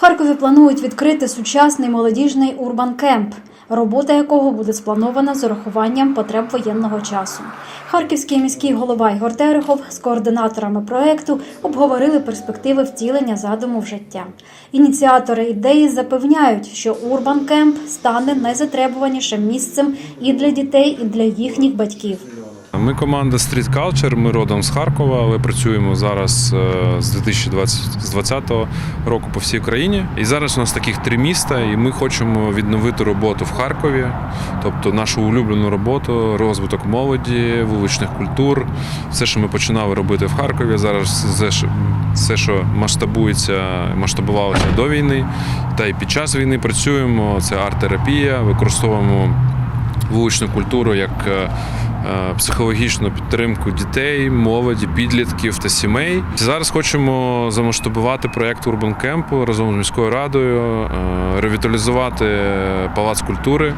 Харкові планують відкрити сучасний молодіжний урбан-кемп, робота якого буде спланована з урахуванням потреб воєнного часу. Харківський міський голова Ігор Терехов з координаторами проекту обговорили перспективи втілення задуму в життя. Ініціатори ідеї запевняють, що урбан-кемп стане найзатребуванішим місцем і для дітей, і для їхніх батьків. Ми команда Street Culture, ми родом з Харкова, але працюємо зараз е, з 2020 року по всій країні. І зараз у нас таких три міста, і ми хочемо відновити роботу в Харкові, тобто нашу улюблену роботу, розвиток молоді, вуличних культур, все, що ми починали робити в Харкові. Зараз все, що- масштабується, масштабувалося до війни, та й під час війни працюємо. Це арт-терапія, використовуємо вуличну культуру як е, психологічну підтримку дітей, молоді, підлітків та сімей. Зараз хочемо замасштабувати проєкт Urban Camp разом з міською радою, е, ревіталізувати палац культури.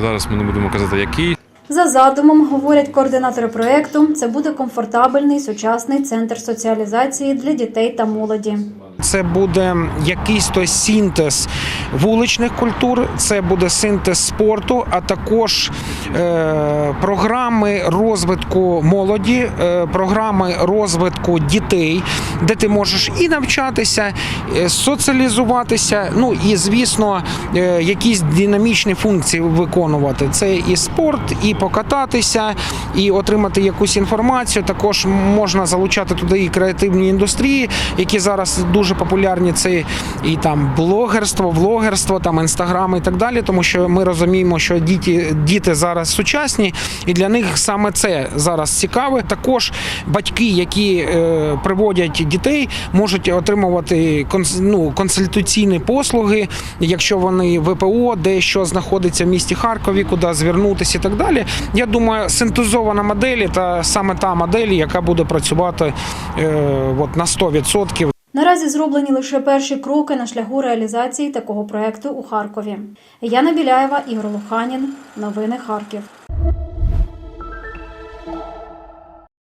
Зараз ми не будемо казати, який. За задумом, говорять координатори проекту, це буде комфортабельний сучасний центр соціалізації для дітей та молоді. Це буде якийсь той синтез вуличних культур, це буде синтез спорту, а також е, програми розвитку молоді, е, програми розвитку дітей, де ти можеш і навчатися, е, соціалізуватися. Ну і звісно, е, якісь динамічні функції виконувати. Це і спорт, і покататися, і отримати якусь інформацію. Також можна залучати туди і креативні індустрії, які зараз дуже популярні. Це і там блогерство, влогерство, там інстаграм і так далі. Тому що ми розуміємо, що діти, діти зараз сучасні, і для них саме це зараз цікаве. Також батьки, які е, приводять дітей, можуть отримувати ну, консультаційні послуги, якщо вони ВПО, де що знаходиться в місті Харкові, куди звернутися і так далі. Я думаю, синтезована модель та саме та модель, яка буде працювати е, от на 100%. Наразі зроблені лише перші кроки на шляху реалізації такого проекту у Харкові. Яна Біляєва, Ігор Луханін. Новини Харків.